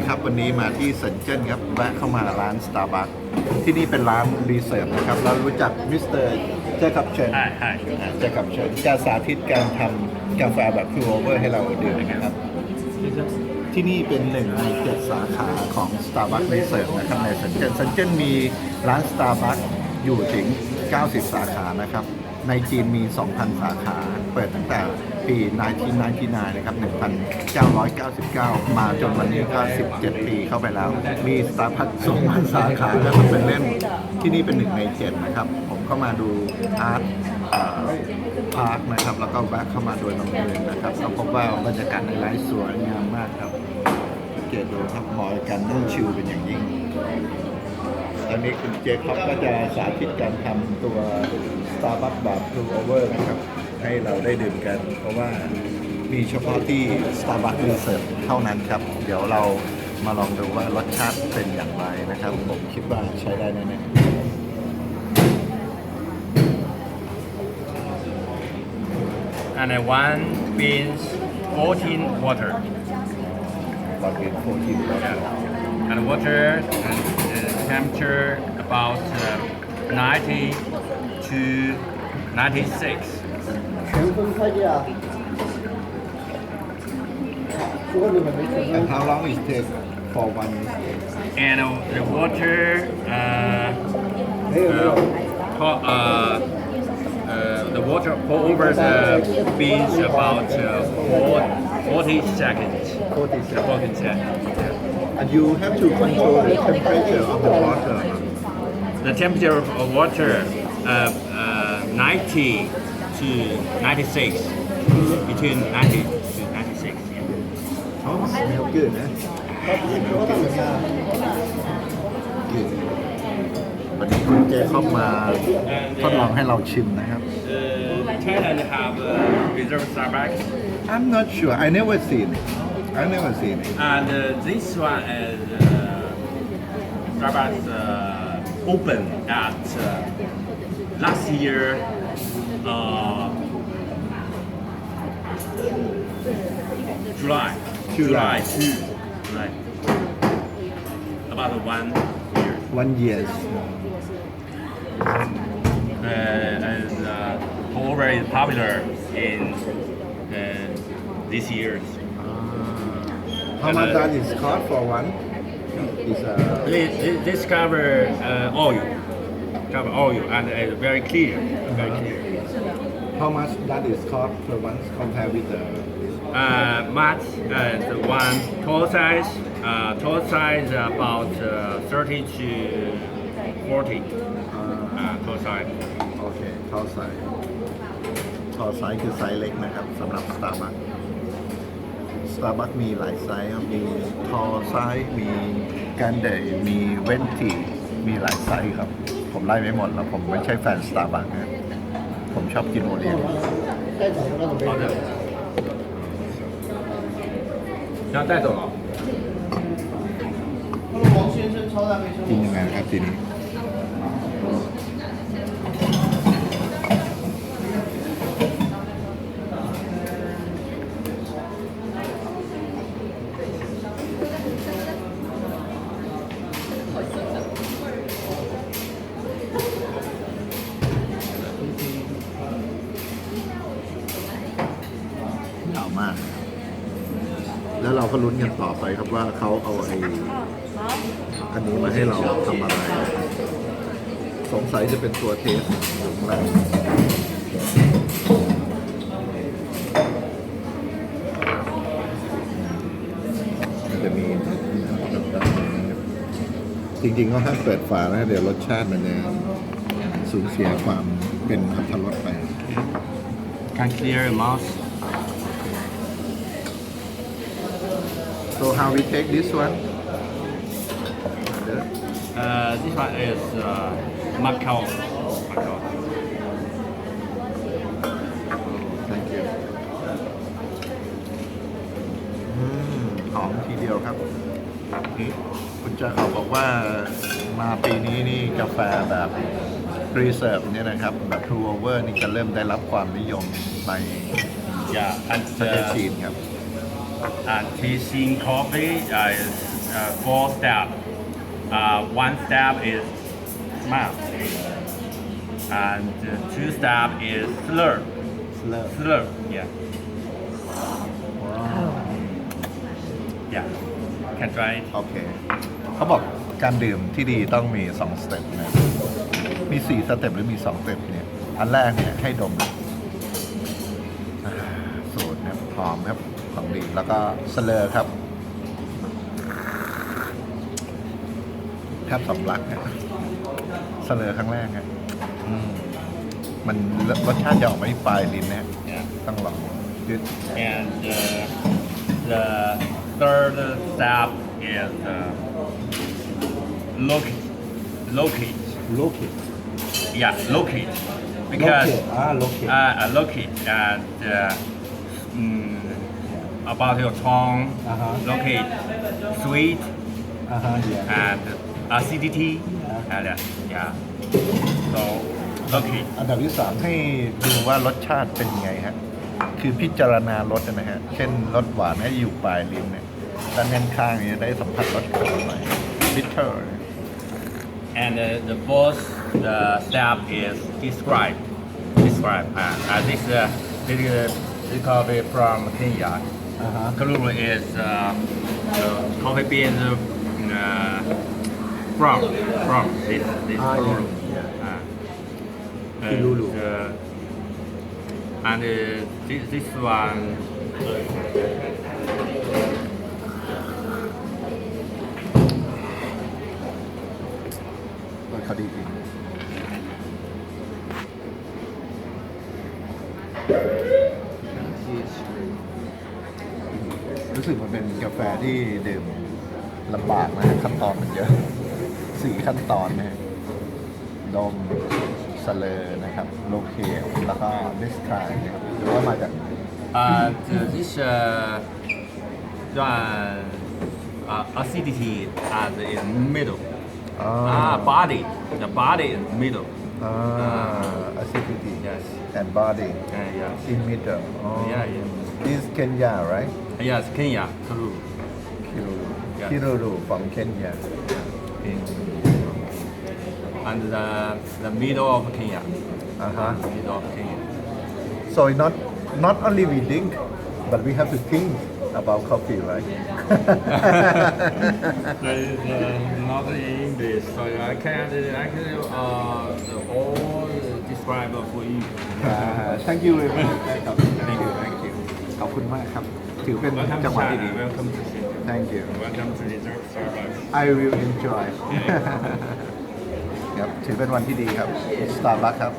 คครับวันนี้มาที่เซนเจนครับแวะเข้ามาร้าน Starbucks ที่นี่เป็นร้านรีเสิร์ฟนะครับเรารู้จักมิสเตอร์เจคับเชนเจคับเชนจะสาธิตการทำกาแฟแบบฟิวเวอร์ให้เราดื่มนะครับ ที่นี่เป็นหนึ่งในเจ็ดสาขาของ Starbucks รีเสิร์ฟนะครับในสันเจนสันเจนมีร้าน Starbucks อยู่ถึง90 สาขานะครับในจีนมี2,000สาขาเปิดตั้งแต่ปี 1999 นะครับ1999 มาจนวันนี้ก็ 17 ปีเข้าไปแล้ว มีสตาร์พัทสองพันสาขาแล้วมันเป็นเล่นที่นี่เป็นหนึ่งในเจ็ดนะครับ ผมเข้ามาดูอาร์ตพาร์คนะครับ แล้วก็แวะเข้ามาโดยบังเอิญนะครับเราพบว่าบรรยากาศในร้านสวยงามมากครับเกตดูครับหมอยกันการนั่งชิลเป็นอย่างยิ่งตอนนี้คุณเจคอบก็จะสาธิตการทำตัวสตาร์บัคแบบทูโอเวอร์นะครับให้เราได้ดื่มกันเพราะว่ามีเฉพาะที่ Starbucks r e s e r v เท่านั้นครับเดี๋ยวเรามาลองดูว่ารสชาติเป็นอย่างไรนะครับผมคิดว่าใช้ได้แน่ๆอันไน one beans 14 water 1 beans 14 water yeah. and water and uh, temperature about uh, 90 to 96 And how long is this for one? And uh, the water, uh, uh, pour, uh, the water pour over the beans about uh, 40 seconds. 40 seconds. yeah. And you have to control the temperature of the water. The temperature of water, uh, uh, 90 to 96, between 90 to 96. Yeah. Oh, smell good, huh? Eh? Smell good. วันนี้คุณเจเข้ามาทดลองให้เราชิมนะครับ Uh, Thailand have uh, reserve Starbucks, I'm not sure I never seen it I never seen it and uh, this one is uh, Starbucks uh, open at last year July, July, July. About one year. One year. Uh, and uh, over is popular in uh, this year's. How much ah. uh, does it cost for one? It's, uh, they, they discover uh, oil job you and it's very clear, very uh-huh. clear. How much that is cost per month compared with the Uh, much uh, the one tall size, uh, tall size about uh, 30 to 40 uh, tall size. Tall Tall size size size, Starbucks, Starbucks grande, venti, โอเคเข้าไซส์เข้าไซส์คือไซส์เล็กนะครับสำหรับสตาร์บัคสตาร์บัคมีหลายไซส์ครับมีทอไซส์มีกันแดดมีเวนทีมีหลายไซส์ครับผมไล่ไม่หมดแล้ว ผมไม่ใช่แฟนสตาร์บัคส์ผมชอบกินโอเลี้ยง好的。你要带走了。กินยังไงนครับทีนี้ก็ลุ้นกันต่อไปครับว่าเขาเอาไอ้อันนี้มาให้เราทำอะไร สงสัยจะเป็นตัวเทสหรือไม่จะีจริงๆก็ห้าเปิดฝานะเดี๋ยวรสชาติมันจะสูญเสียความเป็นพัทรสไป Can c l e a ยร์ม r mouth So how we take this one? Uh, this one is uh, Macau. Macau. Thank you. หอมทีเดียวครับนี่คุณจาเขาบอกว่ามาปีนี้นี่กาแฟแบบรีเซิร์ฟเนี่ยนะครับ แบบ t r u เวอร์นี่จะเริ่มได้รับความนิยมในอย่าอันเจอร์ีนครับ and teaching coffee uh, is uh, four steps. Uh, one step is s m o l t and uh, two step is slurp. Slurp. Slurp. Yeah. Yeah. Can try it. โอเคเขาบอกการดื่มที่ดีต้องมีสองสเต็ปนะมีสี่สเต็ปหรือมีสองสเต็ปเนี่ยอันแรกเนี่ยให้ดมสูตรเนี่ย พร้อมครับของดีแล้วก็เสลอครับแทบสำลักฮะสเลอครั้งแรกฮะอืมมันรสชาติจะออกมาที่ปลายลิ้นนะ Yeah. ต้องลองยื And uh, the third step is uh, locate. Locate. Locate. Yeah, locate. Because locate. Ah, locate. a h uh, locate and uh, mm, about your tongue, Uh-huh. locate sweet Uh-huh, yeah. and acidity, y e and h a uh, yeah. So o c a t อันดับที่สามให้ดูว่ารสชาติเป็นยังไงฮะคือพิจารณารสนะฮะเช่นรสหวานให้อยู่ปลายลิ้นเนี่ยด้านนข้างนี้ได้สัมผัสรสขมหน่อย bitter and uh, the f i r s t t h e step is describe, describe. Uh, uh, this uh, this is uh, recovery from Kenya. Uh-huh. Kalulu is uh, the coffee beans uh, from from this this Ah, Kalulu. yeah. Uh, And, uh, and uh, this this one. รู้สึกมันเป็นกาแฟที่ดื่มลำบากนะขั้นตอนมันเยอะสี่ขั้นตอนนะดมสเลอนะครับโลเคแล้วก็ดิสทรายนะครับหรือว่ามาจากอ这า是让呃 acidity at in middle อ่า ah body the body in middle Ah, ah, acidity. Yes. And body. Uh, yes. In middle. Oh. Yeah, yeah. This is Kenya, right? Yes, Kenya, True. Kiruru. Yeah. Kiruru from Kenya. In, and the, the middle of Kenya. Uh-huh. Middle of Kenya. So not not only we drink, but we have to think about coffee, right? the, the not in English, so I can't actually uh, the all describe for you. Uh, thank you very much. thank you, thank you. ขอบคุณมากครับถือเป็นจังหวะที่ดี t thank you Welcome to the Starbucks. I will enjoy ครับถือเป็นวันที่ดีครับ Starbucks ครับ